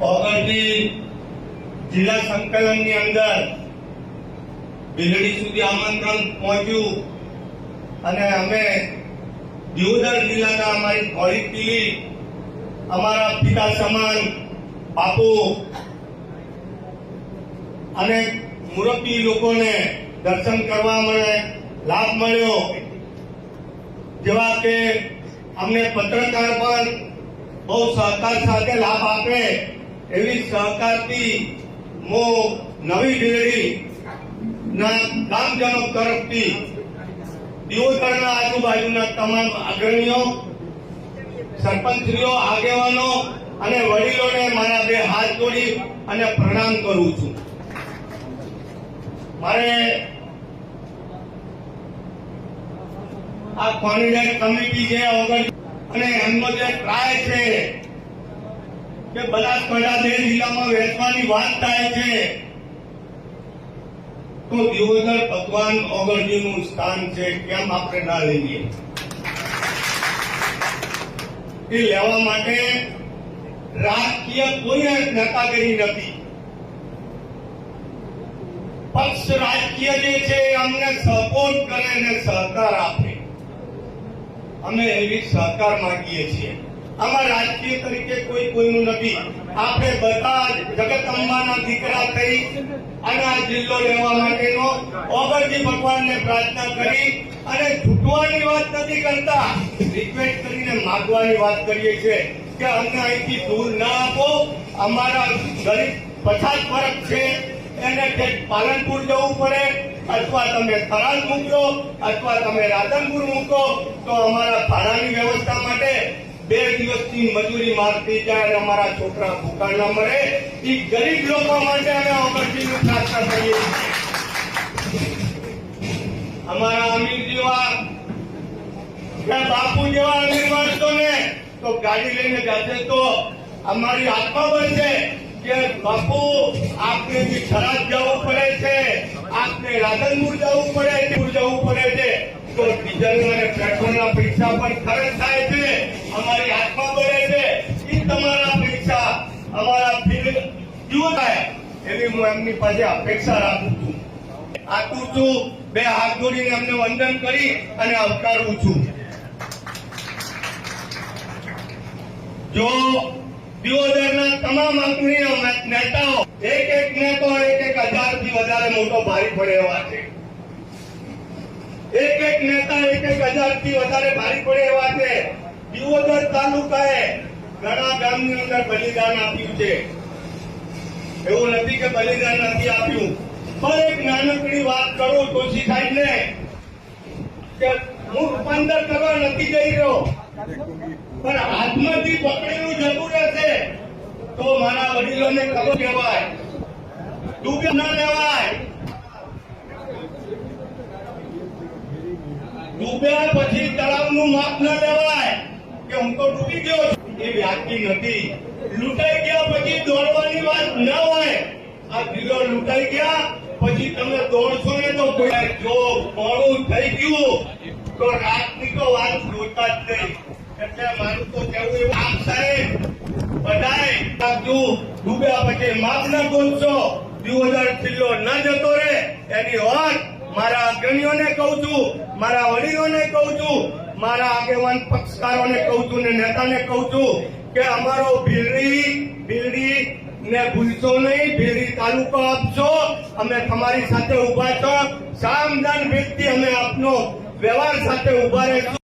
ઓગણથી જિલ્લા સંકલનની અંદર બિલડી સુધી આમંત્રણ પહોંચ્યું અને અમે દિયોદર જિલ્લાના અમારી ઘોડી પીલી, અમારા પિતા સમાન, બાપુ અને મુરબ્બી લોકોને દર્શન કરવા મળે, લાભ મળ્યો. જેવા કે અમને પત્રકાર પણ બહુ સહકાર સાથે લાભ આપે. એવી સહકારથી નવી ડેરી ના ગામજનો તરફથી દિયોદરના આજુબાજુના તમામ અગ્રણીઓ, સરપંચશ્રીઓ, આગેવાનો અને વડીલોને મારા બે હાથ જોડી અને પ્રણામ કરું છું. મારે આ કોર્ડિનેટ કમિટી જે અને એમનો જે ટ્રાય છે કે બનાસકાંઠા બે જિલ્લામાં વહેંચવાની વાત થાય છે. તો દિવોદર ભગવાન ઓગણજીનું સ્થાન છે. કેમ આપણે ના લઈએ એ લેવા માટે રાજકીય કોઈ નેતાગીરી નથી. પક્ષ રાજકીય જે છે અમને સપોર્ટ કરે અને સહકાર આપે. અમે એવી સહકાર માંગીએ છીએ. આમાં રાજકીય તરીકે કોઈ કોઈનું નથી. આપણે બધા જગત અંબાના દીકરા થઈ અને આ જિલ્લો લેવા માટેનો ઓગરજી ભગવાનને પ્રાર્થના કરી અને છૂટવાની વાત નથી કરતા. રિક્વેસ્ટ કરીને માગવાની વાત કરીએ છીએ કે અમને અહીંથી દૂર ના આપો. અમારા ગરીબ પચાસ વર્ષ છે. એને ઠેક પાલનપુર જવું પડે અથવા તમે થરાદ મૂકો અથવા તમે રાધનપુર મૂકો તો અમારા ભાડાની વ્યવસ્થા માટે બે દિવસની મજૂરી મારતી જાય અમારા છોકરા ભૂખા ન મરે. એ ગરીબ લોકો માટે અમે અમરજીની પ્રાર્થના કરીએ અમારા અમીર જેવા કે બાપુ જેવા અમીર માણસોને તો ગાડી લઈને જાતે તો અમારી આત્મા બનશે કે બાપુ, આપને બી ખરાબ જવું પડે છે, આપને રાધનપુર જવું પડે જવું પડે છે, તો ડીઝલ અને પેટ્રોલના પૈસા પણ ખર્ચ થાય છે. અમારી આત્મા બને છે. એ તમારા પૈસા અમારા ફીલ જીવો થાય એવી હું એમની પાસે અપેક્ષા રાખું છું. આટલું છું, બે હાથ જોડીને એમને વંદન કરી અને આવકારું છું. જો દિયોદરના તમામ અગ્રણીઓ નેતાઓ, એક એક નેતો એક એક હજારથી વધારે મોટો ભારી પડે એવા છે. એક એક નેતા એક એક હજારથી વધારે ભારી પડે એવા છે. દિયોદર તાલુકાએ ઘણા ગામની અંદર બલિદાન આપ્યું છે. એવું નથી કે બલિદાન નથી આપ્યું. પણ એક નાનકડી વાત કરું તુલસી સાહેબ કે હું રૂપાંતર કરવા નથી જઈ રહ્યો. પણ હાથમાંથી પકડેલું જરૂર હશે તો મારા વડીલોને ખબર કહેવાય. ડૂબે ન લેવાય. ડૂબ્યા પછી તળાવનું માપ ન લેવાય. કે હું તો ડૂબી ગયો. એ વ્યાજબી નથી. લૂંટાઈ ગયા પછી દોડવાની વાત ન હોય. આ જિલ્લો લૂંટાઈ ગયા પછી તમે દોડશો ને તો જો મોડું થઈ ગયું તો રાતની તો વાત જોતા જ નહીં. એટલે મારું તો કહેવું એવું આમ સાહેબ એની વાત મારા અગ્રણીઓને કહું છું, મારા વડીલોને કહું છું. મારા આગેવાન પક્ષકારોને કહું છું ને નેતાને કહું છું કે અમારો ભીલડી ભીલડી ને ભૂલશો નહીં, ભીલડી તાલુકો આપશો. અમે તમારી સાથે ઊભા છો. સામદાન વ્યક્તિ અમે આપનો વ્યવહાર સાથે ઊભા રહેશું.